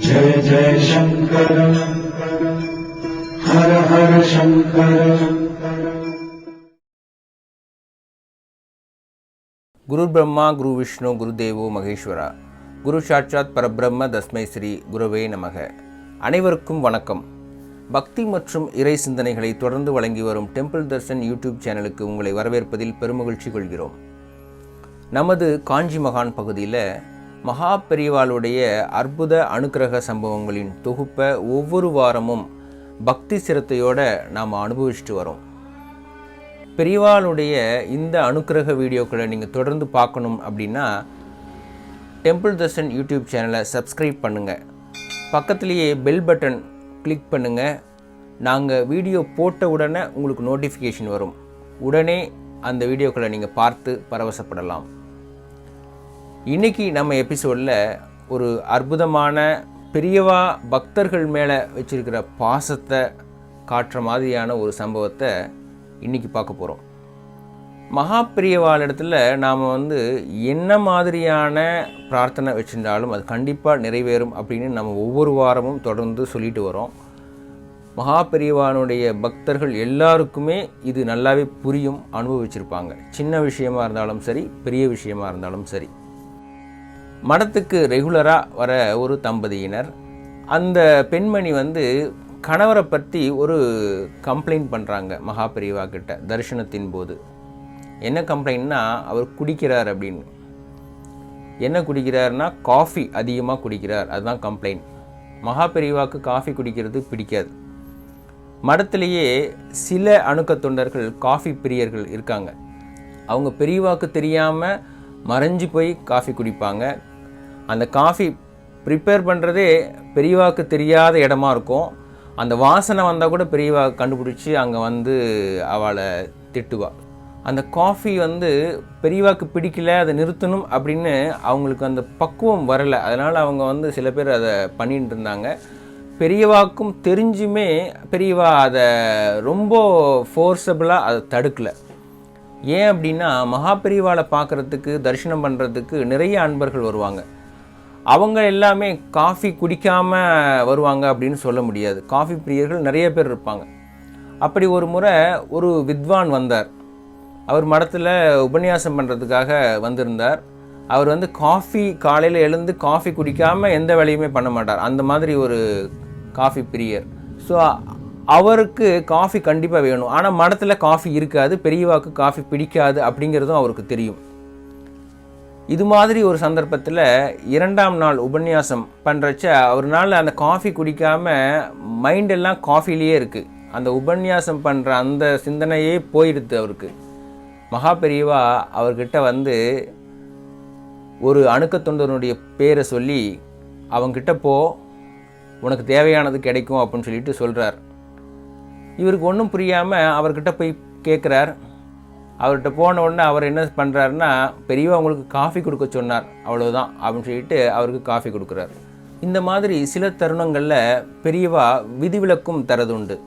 जय जय शङ्कर हर हर शङ्कर குரு பிரம்மா குரு விஷ்ணு குரு தேவோ மகேஸ்வரா குரு சாட்சாத் பரபிரம்ம தஸ்மை ஸ்ரீ குருவே நமக அனைவருக்கும் வணக்கம் பக்தி மற்றும் இறை சிந்தனைகளை தொடர்ந்து வழங்கி வரும் டெம்பிள் தர்ஷன் யூடியூப் சேனலுக்கு உங்களை வரவேற்பதில் பெருமகிழ்ச்சி கொள்கிறோம் நமது காஞ்சி மகான் பகுதியில் மகா பெரியவாளுடைய அற்புத அனுக்கிரக சம்பவங்களின் தொகுப்பை ஒவ்வொரு வாரமும் பக்தி சிரத்தையோடு நாம் அனுபவிச்சுட்டு வரோம். பெரியவாளுடைய இந்த அனுக்கிரக வீடியோக்களை நீங்கள் தொடர்ந்து பார்க்கணும் அப்படின்னா டெம்பிள் தர்ஷன் யூடியூப் சேனலை சப்ஸ்கிரைப் பண்ணுங்கள் பக்கத்துலேயே பெல் பட்டன் கிளிக் பண்ணுங்கள் நாங்கள் வீடியோ போட்ட உடனே உங்களுக்கு நோட்டிஃபிகேஷன் வரும். உடனே அந்த வீடியோக்களை நீங்கள் பார்த்து பரவசப்படலாம். இன்னைக்கு நம்ம எபிசோடில் ஒரு அற்புதமான பெரியவா பக்தர்கள் மேலே வச்சுருக்கிற பாசத்தை காட்டுற மாதிரியான ஒரு சம்பவத்தை இன்னைக்கு பார்க்க போகிறோம் மகா இடத்துல நாம் வந்து என்ன மாதிரியான பிரார்த்தனை வச்சிருந்தாலும் அது கண்டிப்பாக நிறைவேறும் அப்படின்னு நம்ம ஒவ்வொரு வாரமும் தொடர்ந்து சொல்லிட்டு வரோம். மகா பெரியவானுடைய பக்தர்கள் எல்லாருக்குமே இது நல்லாவே புரியும் அனுபவிச்சிருப்பாங்க. சின்ன விஷயமா இருந்தாலும் சரி பெரிய விஷயமா இருந்தாலும் சரி. மடத்துக்கு ரெகுலராக வர ஒரு தம்பதியினர். அந்த பெண்மணி வந்து கணவரை பற்றி ஒரு கம்ப்ளைண்ட் பண்ணுறாங்க மகா கிட்ட தரிசனத்தின் போது. என்ன கம்ப்ளைண்ட்னா அவர் குடிக்கிறார் அப்படின்னு. என்ன குடிக்கிறார்னா காஃபி அதிகமாக குடிக்கிறார். அதுதான் கம்ப்ளைண்ட் மகா காஃபி குடிக்கிறது பிடிக்காது. மடத்திலேயே சில அணுக்க தொண்டர்கள் காஃபி பிரியர்கள் இருக்காங்க. அவங்க பெரியவாக்கு தெரியாமல் மறைஞ்சு போய் காஃபி குடிப்பாங்க. அந்த காஃபி ப்ரிப்பேர் பண்ணுறதே பெரியவாக்கு தெரியாத இடமா இருக்கும். அந்த வாசனை வந்தால் கூட பெரியவா கண்டுபிடிச்சி அங்கே வந்து அவளை திட்டுவா. அந்த காஃபி வந்து பெரியவாக்கு பிடிக்கல அதை நிறுத்தணும் அப்படின்னு அவங்களுக்கு அந்த பக்குவம் வரலை. அதனால் அவங்க வந்து சில பேர் அதை பண்ணிட்டு இருந்தாங்க. பெரியவாக்கும் தெரிஞ்சுமே பெரியவா அதை ரொம்ப ஃபோர்ஸபிளாக அதை தடுக்கலை. ஏன் அப்படின்னா மகாபிரிவாளை பார்க்குறதுக்கு தரிசனம் பண்ணுறதுக்கு நிறைய அன்பர்கள் வருவாங்க. அவங்க எல்லாமே காஃபி குடிக்காமல் வருவாங்க அப்படின்னு சொல்ல முடியாது. காஃபி பிரியர்கள் நிறைய பேர் இருப்பாங்க. அப்படி ஒரு முறை ஒரு வித்வான் வந்தார். அவர் மடத்தில் உபன்யாசம் பண்ணுறதுக்காக வந்திருந்தார். அவர் வந்து காஃபி காலையில் எழுந்து காஃபி குடிக்காமல் எந்த வேலையுமே பண்ண மாட்டார். அந்த மாதிரி ஒரு காஃபி பிரியர். ஸோ அவருக்கு காஃபி கண்டிப்பாக வேணும். ஆனால் மடத்தில் காஃபி இருக்காது பெரியவாக்கு காஃபி பிடிக்காது அப்படிங்கிறதும் அவருக்கு தெரியும். இது மாதிரி ஒரு சந்தர்ப்பத்தில் இரண்டாம் நாள் உபன்யாசம் பண்ணுறச்ச அவர்னால அந்த காஃபி குடிக்காமல் மைண்டெல்லாம் காஃபிலேயே இருக்குது அந்த உபன்யாசம் பண்ணுற அந்த சிந்தனையே போயிடுது அவருக்கு. மகா பெரியவா அவர்கிட்ட வந்து ஒரு அணுக்க தொண்டனுடைய பேரை சொல்லி அவங்கிட்ட போ உனக்கு தேவையானது கிடைக்கும் அப்படின்னு சொல்லிட்டு சொல்கிறார் இவருக்கு ஒன்றும் புரியாமல் அவர்கிட்ட போய் கேட்குறார் அவர்கிட்ட போன உடனே அவர் என்ன பண்ணுறாருன்னா பெரியவா உங்களுக்கு காஃபி கொடுக்க சொன்னார். அவ்வளோதான் அப்படின்னு சொல்லிட்டு அவருக்கு காஃபி கொடுக்குறார். இந்த மாதிரி சில தருணங்களில் பெரியவா விதிவிலக்கும் தரதுண்டு.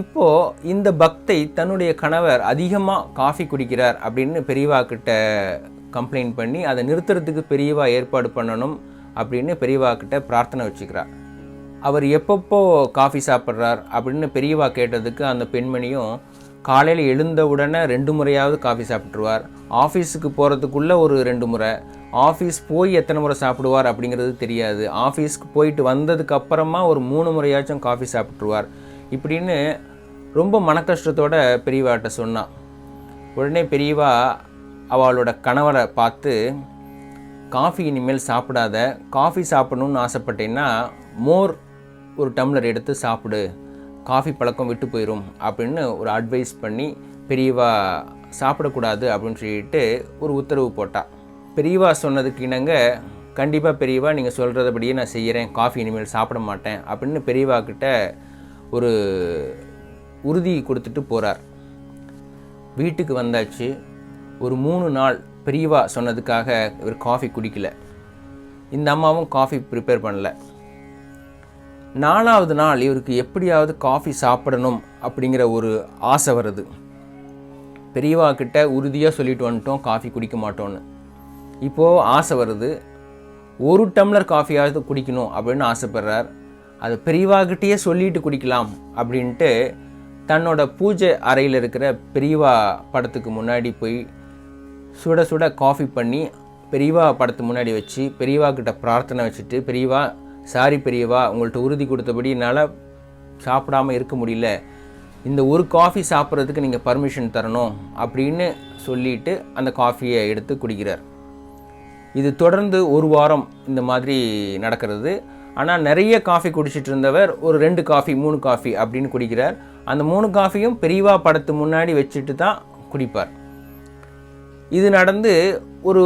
இப்போது இந்த பக்தை தன்னுடைய கணவர் அதிகமாக காஃபி குடிக்கிறார் அப்படின்னு பெரியவா கிட்ட கம்ப்ளைண்ட் பண்ணி அதை நிறுத்துறதுக்கு பெரியவா ஏற்பாடு பண்ணணும் அப்படின்னு பெரியவா கிட்ட பிரார்த்தனை வச்சுக்கிறார். அவர் எப்பப்போ காஃபி சாப்பிட்றார் அப்படின்னு பெரியவா கேட்டதுக்கு அந்த பெண்மணியும் காலையில் எழுந்த உடனே ரெண்டு முறையாவது காஃபி சாப்பிட்ருவார் ஆஃபீஸுக்கு போகிறதுக்குள்ளே ஒரு ரெண்டு முறை. ஆஃபீஸ் போய் எத்தனை முறை சாப்பிடுவார் அப்படிங்கிறது தெரியாது. ஆஃபீஸ்க்கு போயிட்டு வந்ததுக்கப்புறமா ஒரு மூணு முறையாச்சும் காஃபி சாப்பிட்ருவார் இப்படின்னு ரொம்ப மனக்கஷ்டத்தோட பெரியவாட்ட சொன்னான் உடனே பெரியவா அவளோட கணவரை பார்த்து காஃபி இனிமேல் சாப்பிடாத. காஃபி சாப்பிடணும்னு ஆசைப்பட்டேன்னா மோர் ஒரு டம்ளர் எடுத்து சாப்பிடு. காஃபி பழக்கம் விட்டு போயிடும் அப்படின்னு ஒரு அட்வைஸ் பண்ணி பெரியவா சாப்பிடக்கூடாது அப்படின்னு சொல்லிட்டு ஒரு உத்தரவு போட்டா. பெரியவா சொன்னதுக்கு இணங்க கண்டிப்பாக பெரியவா நீங்கள் சொல்கிறதபடியே நான் செய்கிறேன் காஃபி இனிமேல் சாப்பிட மாட்டேன். அப்படின்னு பெரியவா கிட்ட ஒரு உறுதி கொடுத்துட்டு போகிறார் வீட்டுக்கு வந்தாச்சு. ஒரு மூணு நாள் பெரியவா சொன்னதுக்காக இவர் காஃபி குடிக்கல. இந்த அம்மாவும் காஃபி ப்ரிப்பேர் பண்ணல. நாலாவது நாள் இவருக்கு எப்படியாவது காஃபி சாப்பிடணும் அப்படிங்கிற ஒரு ஆசை வருது. பெரியவா கிட்ட உறுதியாக சொல்லிட்டு வந்துட்டோம் காஃபி குடிக்க மாட்டோன்னு இப்போது ஆசை வருது ஒரு டம்ளர் காஃபியாவது குடிக்கணும் அப்படின்னு ஆசைப்படுறார். அது பெரியவாகிட்டேயே சொல்லிட்டு குடிக்கலாம் அப்படின்ட்டு தன்னோட பூஜை அறையில் இருக்கிற பெரியவா படத்துக்கு முன்னாடி போய் சுட சுட காஃபி பண்ணி பெரியவா படத்து முன்னாடி வச்சு பெரியவா கிட்ட பிரார்த்தனை வச்சுட்டு பெரியவா சாரி பெரியவா உங்கள்கிட்ட உறுதி கொடுத்தபடி என்னால் சாப்பிடாம இருக்க முடியல. இந்த ஒரு காஃபி சாப்பிட்றதுக்கு நீங்கள் பர்மிஷன் தரணும் அப்படின்னு சொல்லிட்டு அந்த காஃபியை எடுத்து குடிக்கிறார். இது தொடர்ந்து ஒரு வாரம் இந்த மாதிரி நடக்கிறது. ஆனால் நிறைய காஃபி குடிச்சிட்டு இருந்தவர் ஒரு ரெண்டு காஃபி மூணு காஃபி அப்படின்னு குடிக்கிறார். அந்த மூணு காஃபியும் பெரியவா படத்து முன்னாடி வச்சுட்டு தான் குடிப்பார். இது நடந்து ஒரு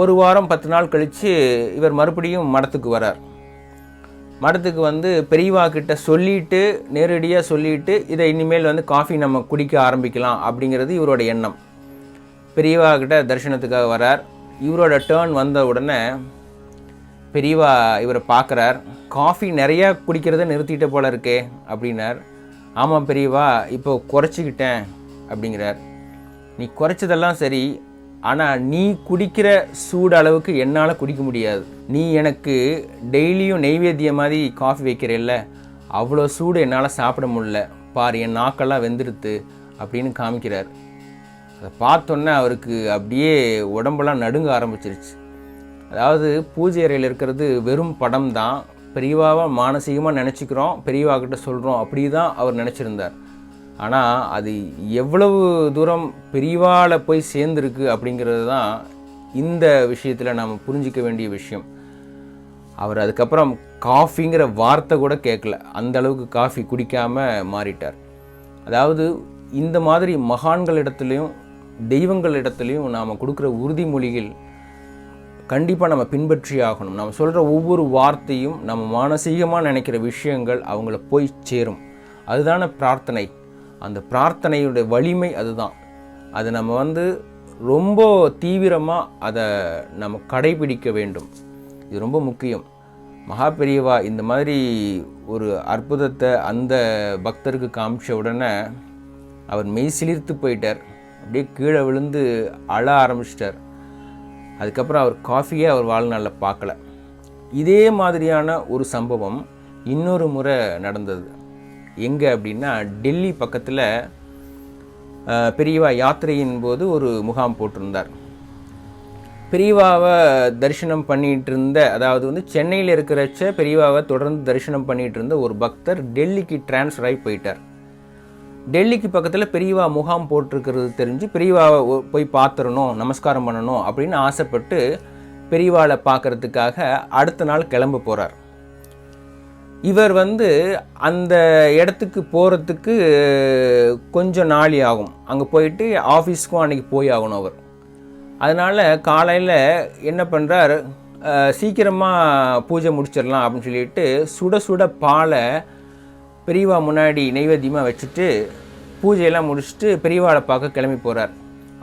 ஒரு வாரம் பத்து நாள் கழித்து இவர் மறுபடியும் மடத்துக்கு வரார். மடத்துக்கு வந்து பெரியவா கிட்ட சொல்லிட்டு நேரடியாக சொல்லிட்டு இதை இனிமேல் வந்து காஃபி நம்ம குடிக்க ஆரம்பிக்கலாம் அப்படிங்கிறது இவரோட எண்ணம். பெரியவா கிட்ட தரிசனத்துக்காக வரார். இவரோட டேர்ன் வந்த உடனே பெரியவா இவரை பார்க்குறார். காஃபி நிறையா குடிக்கிறத நிறுத்திட்ட போல இருக்கே அப்படின்னார். ஆமாம் பெரியவா இப்போ குறைச்சிக்கிட்டேன் அப்படிங்கிறார். நீ குறைச்சதெல்லாம் சரி ஆனால் நீ குடிக்கிற சூடு அளவுக்கு என்னால் குடிக்க முடியாது. நீ எனக்கு டெய்லியும் நெய்வேத்தியம் மாதிரி காஃபி வைக்கிறல்ல அவ்வளோ சூடு என்னால் சாப்பிட முடில பார் என் நாக்கெல்லாம் வெந்துடுத்து அப்படின்னு காமிக்கிறார். அதை பார்த்தோன்னே அவருக்கு அப்படியே உடம்பெல்லாம் நடுங்க ஆரம்பிச்சிருச்சு. அதாவது பூஜை அறையில் இருக்கிறது வெறும் படம் தான் பெரியவாக மானசீகமாக நினச்சிக்கிறோம் பெரியவா கிட்ட சொல்கிறோம் அப்படி தான் அவர் நினச்சிருந்தார். ஆனால் அது எவ்வளவு தூரம் பெரியவால போய் சேர்ந்துருக்கு அப்படிங்கிறது தான் இந்த விஷயத்தில் நாம் புரிஞ்சிக்க வேண்டிய விஷயம். அவர் அதுக்கப்புறம் காஃபிங்கிற வார்த்தை கூட கேட்கல. அந்த அளவுக்கு காஃபி குடிக்காமல் மாறிட்டார். அதாவது இந்த மாதிரி மகான்களிடத்துலையும் தெய்வங்களிடத்துலையும் நாம் கொடுக்குற உறுதிமொழிகள் கண்டிப்பாக நம்ம பின்பற்றி ஆகணும். நம்ம சொல்கிற ஒவ்வொரு வார்த்தையும் நம்ம மானசீகமாக நினைக்கிற விஷயங்கள் அவங்கள போய் சேரும். அதுதான பிரார்த்தனை. அந்த பிரார்த்தனையுடைய வலிமை அதுதான். அது நம்ம வந்து ரொம்ப தீவிரமாக அதை நம்ம கடைபிடிக்க வேண்டும். இது ரொம்ப முக்கியம். மகா பெரியவா இந்த மாதிரி ஒரு அற்புதத்தை அந்த பக்தருக்கு காமிச்ச உடனே அவர் மெய் சிலிர்த்து போயிட்டார். அப்படியே கீழே விழுந்து அழ ஆரம்பிச்சிட்டார். அதுக்கப்புறம் அவர் காஃபியே அவர் வாழ்நாளில் பார்க்கல. இதே மாதிரியான ஒரு சம்பவம் இன்னொரு முறை நடந்தது. எங்கே அப்படின்னா டெல்லி பக்கத்தில் பெரியவா யாத்திரையின் போது ஒரு முகாம் போட்டிருந்தார். பெரியவாவை தரிசனம் பண்ணிகிட்டு இருந்த அதாவது வந்து சென்னையில் இருக்கிறச்ச பெரியவாவை தொடர்ந்து தரிசனம் பண்ணிகிட்டு இருந்த ஒரு பக்தர் டெல்லிக்கு டிரான்ஸ்ஃபர் ஆகி போயிட்டார். டெல்லிக்கு பக்கத்தில் பெரியவா முகாம் போட்டிருக்கிறது தெரிஞ்சு பெரியவாவை போய் பார்த்துடணும் நமஸ்காரம் பண்ணணும் அப்படின்னு ஆசைப்பட்டு பெரியவாளை பார்க்கறதுக்காக அடுத்த நாள் கிளம்ப போகிறார் இவர் வந்து அந்த இடத்துக்கு போகிறதுக்கு கொஞ்சம் நாளி ஆகும். அங்கே போயிட்டு ஆஃபீஸ்க்கும் அன்றைக்கி போய் ஆகணும் அவர். அதனால் காலையில் என்ன பண்ணுறார் சீக்கிரமாக பூஜை முடிச்சிடலாம் அப்படின்னு சொல்லிட்டு சுட சுட பாலை பெரியவா முன்னாடி நெய்வேத்தியமாக வச்சுட்டு பூஜையெல்லாம் முடிச்சுட்டு பெரியவாளை பார்க்க கிளம்பி போகிறார்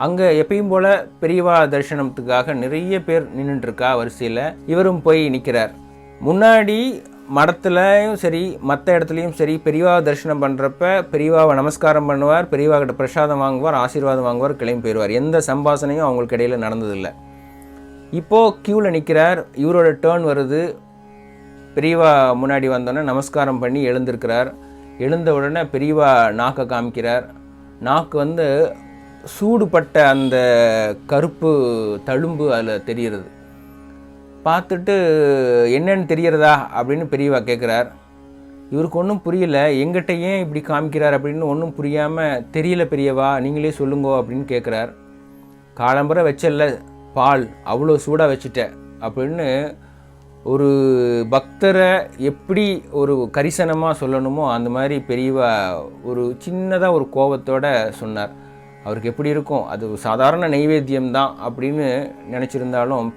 அங்கே எப்பயும் போல் பெரியவா தரிசனத்துக்காக நிறைய பேர் நின்றுட்டுருக்கா வரிசையில். இவரும் போய் நிற்கிறார் முன்னாடி மடத்துலையும் சரி மற்ற இடத்துலையும் சரி பெரியவா தரிசனம் பண்ணுறப்ப பெரியவாவை நமஸ்காரம் பண்ணுவார் பெரியவா கிட்ட பிரசாதம் வாங்குவார் ஆசீர்வாதம் வாங்குவார் கிளம்பி போயிடுவார். எந்த சம்பாசனையும் அவங்களுக்கு இடையில் நடந்ததில்லை. இப்போது க்யூவில் நிற்கிறார் இவரோட டேர்ன் வருது. பெரியவா முன்னாடி வந்தோடனே நமஸ்காரம் பண்ணி எழுந்திருக்கிறார். எழுந்த உடனே பெரியவா நாக்கை காமிக்கிறார். நாக்கு வந்து சூடுபட்ட அந்த கருப்பு தழும்பு அதில் தெரிகிறது. பார்த்துட்டு என்னன்னு தெரியறதா அப்படின்னு பெரியவா கேட்குறார் இவருக்கு ஒன்றும் புரியல எங்கிட்ட ஏன் இப்படி காமிக்கிறார் அப்படின்னு ஒன்றும் புரியாமல் தெரியல பெரியவா நீங்களே சொல்லுங்கோ அப்படின்னு கேட்குறார் காலம்பரை வச்சல பால் அவ்வளோ சூடாக வச்சுட்ட அப்படின்னு ஒரு பக்தரை எப்படி ஒரு கரிசனமாக சொல்லணுமோ அந்த மாதிரி பெரியவா ஒரு சின்னதாக ஒரு கோபத்தோட சொன்னார். அவருக்கு எப்படி இருக்கும்? அது சாதாரண நைவேத்தியம் தான் அப்படின்னு நினச்சிருந்தாலும்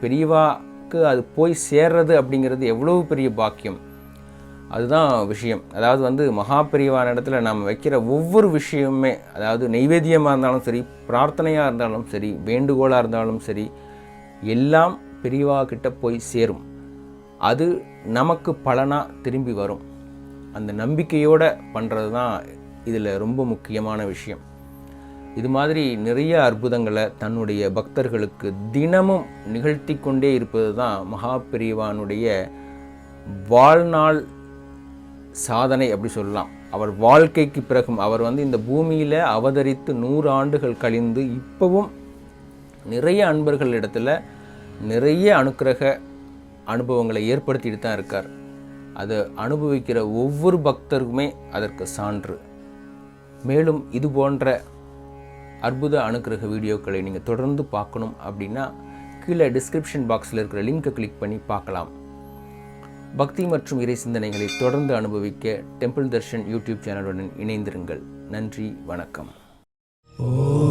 பெரியவாக்கு அது போய் சேர்றது அப்படிங்கிறது எவ்வளோ பெரிய பாக்கியம்? அதுதான் விஷயம். அதாவது வந்து மகா பிரிவான இடத்துல நாம் வைக்கிற ஒவ்வொரு விஷயமுமே அதாவது நைவேத்தியமாக இருந்தாலும் சரி பிரார்த்தனையாக இருந்தாலும் சரி வேண்டுகோளாக இருந்தாலும் சரி எல்லாம் பெரியவா கிட்ட போய் சேரும். அது நமக்கு பலனாக திரும்பி வரும். அந்த நம்பிக்கையோடு பண்ணுறது தான் இதில் ரொம்ப முக்கியமான விஷயம். இது மாதிரி நிறைய அற்புதங்களை தன்னுடைய பக்தர்களுக்கு தினமும் நிகழ்த்தி கொண்டே இருப்பது தான் மகாபிரிவானுடைய வாழ்நாள் சாதனை அப்படி சொல்லலாம். அவர் வாழ்க்கைக்கு பிறகும் அவர் வந்து இந்த பூமியில் அவதரித்து நூறு ஆண்டுகள் கழிந்து இப்போவும் நிறைய அன்பர்கள் இடத்துல நிறைய அனுக்கிரக அனுபவங்களை ஏற்படுத்திட்டு தான் இருக்கார். அதை அனுபவிக்கிற ஒவ்வொரு பக்தருக்குமே அதற்கு சான்று. மேலும் இது போன்ற அற்புத அனுக்கிரக வீடியோக்களை நீங்கள் தொடர்ந்து பார்க்கணும் அப்படின்னா கீழே டிஸ்கிரிப்ஷன் பாக்ஸில் இருக்கிற லிங்கை கிளிக் பண்ணி பார்க்கலாம். பக்தி மற்றும் இறை சிந்தனைகளை தொடர்ந்து அனுபவிக்க டெம்பிள் தர்ஷன் யூடியூப் சேனலுடன் இணைந்திருங்கள். நன்றி வணக்கம். ஓ